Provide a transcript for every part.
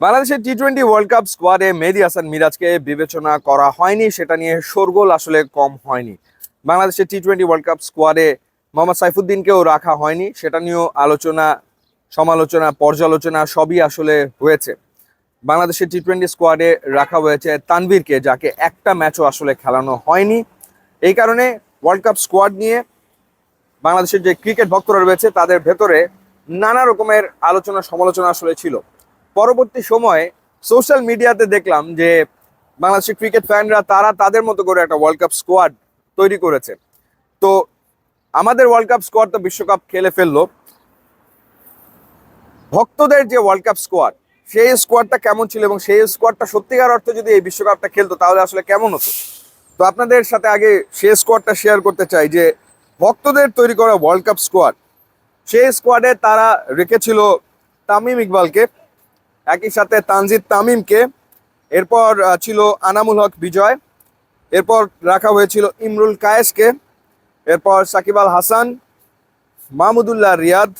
বাংলাদেশের টি twenty world cup স্কোয়াডে মেহেদি হাসান মিরাজকে বিবেচনা করা হয়নি, সেটা নিয়ে শোরগোল আসলে কম হয়নি। বাংলাদেশের টি টোয়েন্টি ওয়ার্ল্ড কাপ স্কোয়াডে মোহাম্মদ সাইফুদ্দিনকেও রাখা হয়নি, সেটা নিয়েও আলোচনা, সমালোচনা, পর্যালোচনা সবই আসলে হয়েছে। বাংলাদেশের টি টোয়েন্টি স্কোয়াডে রাখা হয়েছে তানভীরকে, যাকে একটা ম্যাচও আসলে খেলানো হয়নি। এই কারণে ওয়ার্ল্ড কাপ স্কোয়াড নিয়ে বাংলাদেশের যে ক্রিকেট ভক্তরা রয়েছে, তাদের ভেতরে নানা রকমের আলোচনা সমালোচনা আসলে ছিল। পরবর্তী সময়ে সোশ্যাল মিডিয়াতে দেখলাম যে বাংলাদেশের ক্রিকেট ফ্যানরা তারা তাদের মতো করে একটা ওয়ার্ল্ড কাপ স্কোয়াড তৈরি করেছে। তো আমাদের ওয়ার্ল্ড কাপ স্কোয়াড তো বিশ্বকাপ খেলে ফেলল। ভক্তদের যে ওয়ার্ল্ড কাপ স্কোয়াড সেই স্কোয়াডটা কেমন ছিল এবং সেই স্কোয়াডটা সত্যিকার অর্থে যদি এই বিশ্বকাপটা খেলতো, তাহলে আসলে কেমন হতো? তো আপনাদের সাথে আগে সেই স্কোয়াডটা শেয়ার করতে চাই যে ভক্তদের তৈরি করা ওয়ার্ল্ড কাপ স্কোয়াড সেই স্কোয়াডে তারা রেখেছিল তামিম ইকবালকে। একই সাথে তানজিদ তামিমকে। এরপর ছিল আনামুল হক বিজয়। এরপর রাখা হয়েছিল ইমরুল কায়েসকে। এরপর সাকিব আল হাসান, মাহমুদুল্লাহ রিয়াদ,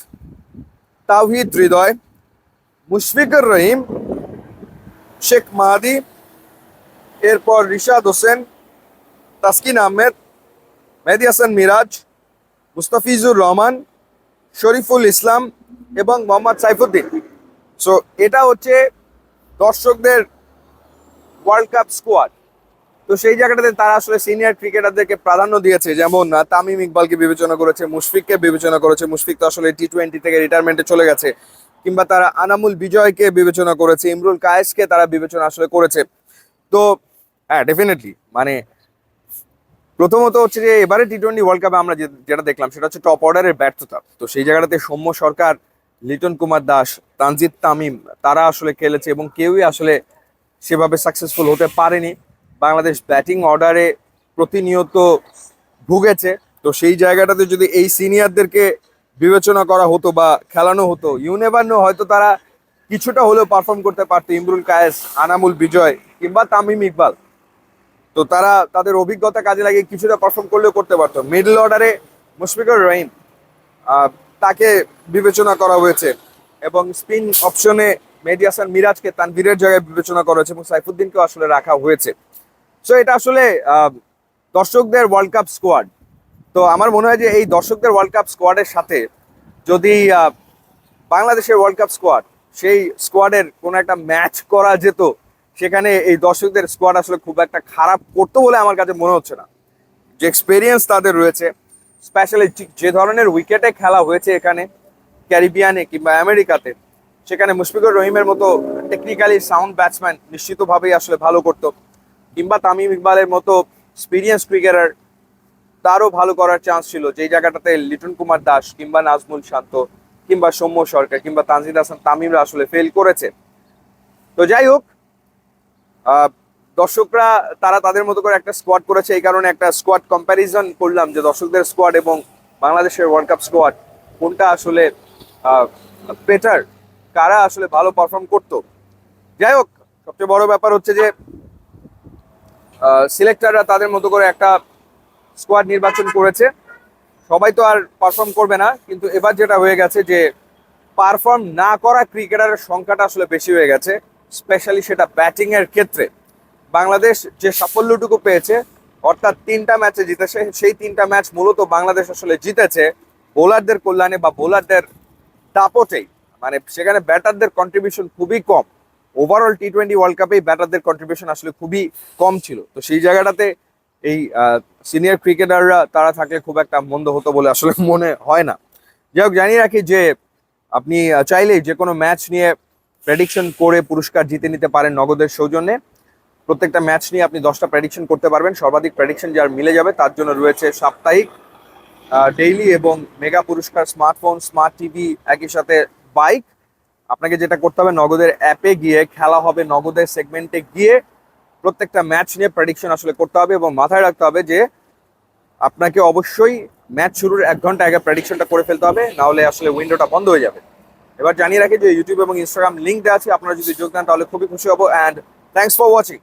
তাওহিদ হৃদয়, মুশফিকুর রহিম, শেখ মাহাদি, এরপর রিশাদ হোসেন, তাসকিন আহমেদ, মেহেদি হাসান মিরাজ, মুস্তাফিজুর রহমান, শরীফুল ইসলাম এবং মোহাম্মদ সাইফুদ্দিন। সো এটা হচ্ছে দর্শকদের ওয়ার্ল্ড কাপ স্কোয়াড তো সেই জায়গাটাতে তারা আসলে সিনিয়র ক্রিকেটারদেরকে প্রাধান্য দিয়েছে। যেমন তামিম ইকবালকে বিবেচনা করেছে, মুশফিককে বিবেচনা করেছে। মুশফিক তো আসলে টি টোয়েন্টি থেকে রিটায়ারমেন্টে চলে গেছে। কিংবা তারা আনামুল বিজয়কে বিবেচনা করেছে, ইমরুল কায়েসকে তারা বিবেচনা আসলে করেছে। তো হ্যাঁ ডেফিনেটলি মানে প্রথমত হচ্ছে যে, এবারে টি টোয়েন্টি ওয়ার্ল্ড কাপে আমরা যেটা দেখলাম, সেটা হচ্ছে টপ অর্ডারের ব্যর্থতা। তো সেই জায়গাটাতে সৌম্য সরকার লিটন কুমার দাস, তানজিদ তামিম, তারা আসলে খেলেছে এবং কেউই আসলে সেভাবে সাকসেসফুল হতে পারেনি। বাংলাদেশ ব্যাটিং অর্ডারে প্রতিনিয়ত ভুগেছে। তো সেই জায়গাটাতে যদি এই সিনিয়রদেরকে বিবেচনা করা হতো বা খেলানো হতো ইউনেভার হয়তো তারা কিছুটা হলেও পারফর্ম করতে পারতো। ইমরুল কায়েস, আনামুল বিজয় কিংবা তামিম ইকবাল। তো তারা তাদের অভিজ্ঞতা কাজে লাগিয়ে কিছুটা পারফর্ম করলেও করতে পারতো। মিডল অর্ডারে মুশফিকুর রহিম তাকে বিবেচনা করা হয়েছে এবং স্পিন অপশনে মেহেদি হাসান মিরাজকে তানভীরের জায়গায় বিবেচনা করা হয়েছে এবং সাইফুদ্দিনকেও আসলে রাখা হয়েছে। সো এটা আসলে দর্শকদের ওয়ার্ল্ড কাপ স্কোয়াড তো আমার মনে হয় যে এই দর্শকদের ওয়ার্ল্ড কাপ স্কোয়াডের সাথে যদি বাংলাদেশের ওয়ার্ল্ড কাপ স্কোয়াড সেই স্কোয়াডের কোনো একটা ম্যাচ করা যেত, সেখানে এই দর্শকদের স্কোয়াড আসলে খুব একটা খারাপ করতো বলে আমার কাছে মনে হচ্ছে না। যে এক্সপেরিয়েন্স তাদের রয়েছে স্পেশালি যে ধরনের উইকেটে খেলা হয়েছে এখানে ক্যারিবিয়ানে কিংবা আমেরিকাতে, সেখানে মুশফিকুর রহিমের মতো টেকনিক্যালি সাউন্ড ব্যাটসম্যান নিশ্চিতভাবেই আসলে ভালো করতো। কিংবা তামিম ইকবালের মতো এক্সপিরিয়েন্স ক্রিকেটার তারও ভালো করার চান্স ছিল। যেই জায়গাটাতে লিটন কুমার দাস কিংবা নাজমুল শান্ত কিংবা সৌম্য সরকার কিংবা তানজিদ হাসান তামিমরা আসলে ফেল করেছে। তো যাই হোক দর্শকরা, তারা তাদের মতো করে একটা স্কোয়াড করেছে, এই কারণে একটা স্কোয়াড কম্প্যারিজন করলাম যে দর্শকদের স্কোয়াড এবং বাংলাদেশের ওয়ার্ল্ড কাপ স্কোয়াড কোনটা আসলে বেটার কারা আসলে ভালো পারফর্ম করতো। যাই হোক, সবচেয়ে বড় ব্যাপার হচ্ছে যে সিলেক্টররা তাদের মতো করে একটা স্কোয়াড নির্বাচন করেছে। সবাই তো আর পারফর্ম করবে না, কিন্তু এবার যেটা হয়ে গেছে যে পারফর্ম না করা ক্রিকেটারের সংখ্যাটা আসলে বেশি হয়ে গেছে স্পেশালি সেটা ব্যাটিং এর ক্ষেত্রে। বাংলাদেশ যে সাফল্যটুকু পেয়েছে, অর্থাৎ তিনটা ম্যাচে জিতেছে, সেই তিনটা ম্যাচ মূলত বাংলাদেশ আসলে জিতেছে বোলারদের কল্যাণে বা বোলারদের দাপটেই। মানে সেখানে ব্যাটারদের কন্ট্রিবিউশন খুবই কম। ওভারঅল টি টোয়েন্টি ওয়ার্ল্ড কাপেই ব্যাটারদের কন্ট্রিবিউশন আসলে খুবই কম ছিল। তো সেই জায়গাটাতে এই সিনিয়র ক্রিকেটাররা তারা থাকলে খুব একটা মন্দ হতো বলে আসলে মনে হয় না। যাই হোক, জানিয়ে রাখি যে আপনি চাইলেই যে কোনো ম্যাচ নিয়ে প্রেডিকশন করে পুরস্কার জিতে নিতে পারেন নগদের সৌজন্যে। প্রত্যেকটা ম্যাচ নিয়ে আপনি দশটা প্রেডিকশন করতে পারবেন। সর্বাধিক প্রেডিকশন যার মিলে যাবে তার জন্য রয়েছে সাপ্তাহিক ডেইলি এবং মেগা পুরস্কার স্মার্টফোন স্মার্ট টিভি একই সাথে বাইক আপনাকে যেটা করতে হবে, নগদের অ্যাপে গিয়ে খেলা হবে নগদের সেগমেন্টে গিয়ে। প্রত্যেকটা ম্যাচ নিয়ে প্রেডিকশন আসলে করতে হবে এবং মাথায় রাখতে হবে যে আপনাকে অবশ্যই ম্যাচ শুরুর এক ঘণ্টা আগে প্রেডিকশনটা করে ফেলতে হবে, না হলে আসলে উইন্ডোটা বন্ধ হয়ে যাবে। এবার জানিয়ে রাখি যে ইউটিউব এবং ইনস্টাগ্রাম লিঙ্ক দেওয়া আছে, আপনারা যদি যোগ দেন তাহলে খুবই খুশি হব। And thanks for watching